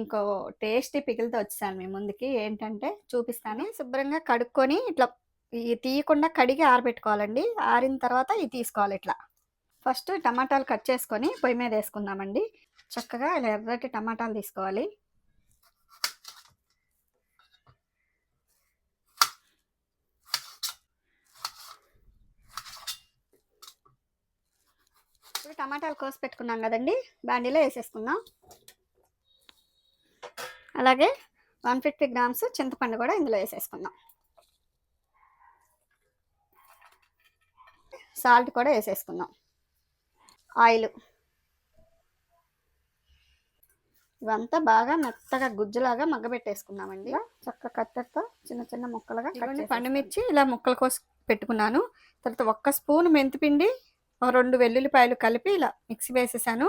ఇంకో టేస్టీ పికిల్తో వచ్చేసాను మీ ముందుకి. ఏంటంటే చూపిస్తాను. శుభ్రంగా కడుక్కొని ఇట్లా ఈ తీయకుండా కడిగి ఆరబెట్టుకోవాలండి. ఆరిన తర్వాత ఇది తీసుకోవాలి ఇట్లా. ఫస్ట్ టమాటాలు కట్ చేసుకొని పొయ్యి మీద వేసుకుందామండి. చక్కగా ఇలా ఎర్రటి టమాటాలు తీసుకోవాలి. ఇప్పుడు టమాటాలు కోసి పెట్టుకున్నాం కదండి. బాండీలో వేసేసుకుందాం. అలాగే వన్ ఫిఫ్టీ గ్రామ్స్ చింతపండు కూడా ఇందులో వేసేసుకుందాం. సాల్ట్ కూడా వేసేసుకుందాం. ఆయిల్. ఇవంతా బాగా మెత్తగా గుజ్జులాగా మగ్గబెట్టేసుకుందామండి చక్క కత్తెరతో చిన్న చిన్న ముక్కలుగా పండుమిర్చి ఇలా ముక్కలు కోసి పెట్టుకున్నాను. తర్వాత ఒక్క స్పూన్ మెంతిపిండి రెండు వెల్లుల్లిపాయలు కలిపి ఇలా మిక్సీ వేసేసాను.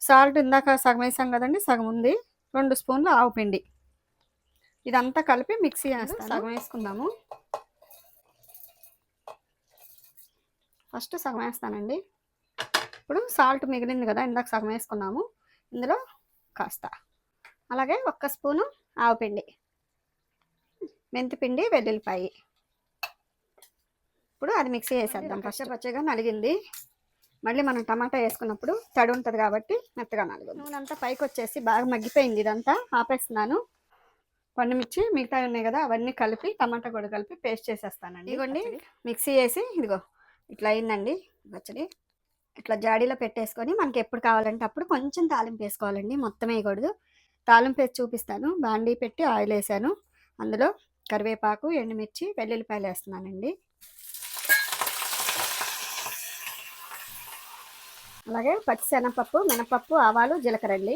సాల్ట్ ఇందాక సగం వేసాం కదండి సగం ఉంది. రెండు స్పూన్లు ఆవు పిండి. ఇదంతా కలిపి మిక్సీ వేస్తాను సగం వేసుకుందాము. ఫస్ట్ సగం వేస్తానండి. ఇప్పుడు సాల్ట్ మిగిలింది కదా ఇందాక సగం వేసుకున్నాము. ఇందులో కాస్త. అలాగే ఒక్క స్పూను ఆవపిండి మెంతిపిండి వెల్లుల్లిపాయి. ఇప్పుడు అది మిక్సీ వేసేద్దాం ఫస్ట్. పచ్చగా నలిగింది. మళ్ళీ మనం టమాటా వేసుకున్నప్పుడు తడి ఉంటుంది కాబట్టి మెత్తగా నలుగు నూనె అంతా పైకి వచ్చేసి బాగా మగ్గిపోయింది ఇదంతా. ఆపేస్తున్నాను. పండుమిర్చి మిగతా ఉన్నాయి కదా అవన్నీ కలిపి టమాటా కూడా కలిపి పేస్ట్ చేసేస్తానండి. ఇదిగోండి. మిక్సీ వేసి ఇదిగో ఇట్లా అయిందండి పచ్చడి. ఇట్లా జాడీలో పెట్టేసుకొని మనకి ఎప్పుడు కావాలంటే అప్పుడు కొంచెం తాలింపు వేసుకోవాలండి. మొత్తం వేయకూడదు. తాలింపు వేసి చూపిస్తాను. బాండీ పెట్టి ఆయిల్ వేసాను. అందులో కరివేపాకు ఎండుమిర్చి వెల్లుల్లిపాయలు వేస్తున్నానండి. అలాగే పచ్చిశనగపప్పు మినపప్పు ఆవాలు జీలకర్ర అండి.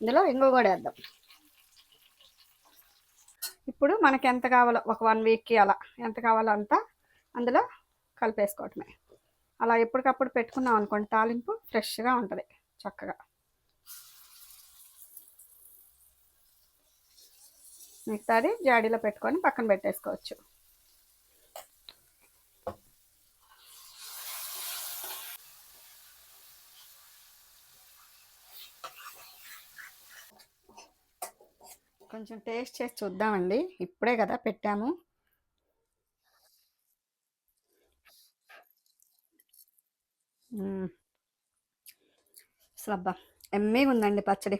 ఇందులో ఇంగు కూడా వేద్దాం. ఇప్పుడు మనకి ఎంత కావాలో ఒక వన్ వీక్కి అలా ఎంత కావాలో అంతా అందులో కలిపేసుకోవటమే. అలా ఎప్పటికప్పుడు పెట్టుకున్నాం అనుకోండి తాలింపు ఫ్రెష్గా ఉంటుంది చక్కగా. మిగతాది జాడీలో పెట్టుకొని పక్కన పెట్టేసుకోవచ్చు. కొంచెం టేస్ట్ చేసి చూద్దామండి. ఇప్పుడే కదా పెట్టాము. అసలు అబ్బా ఎమ్మెగా ఉందండి పచ్చడి.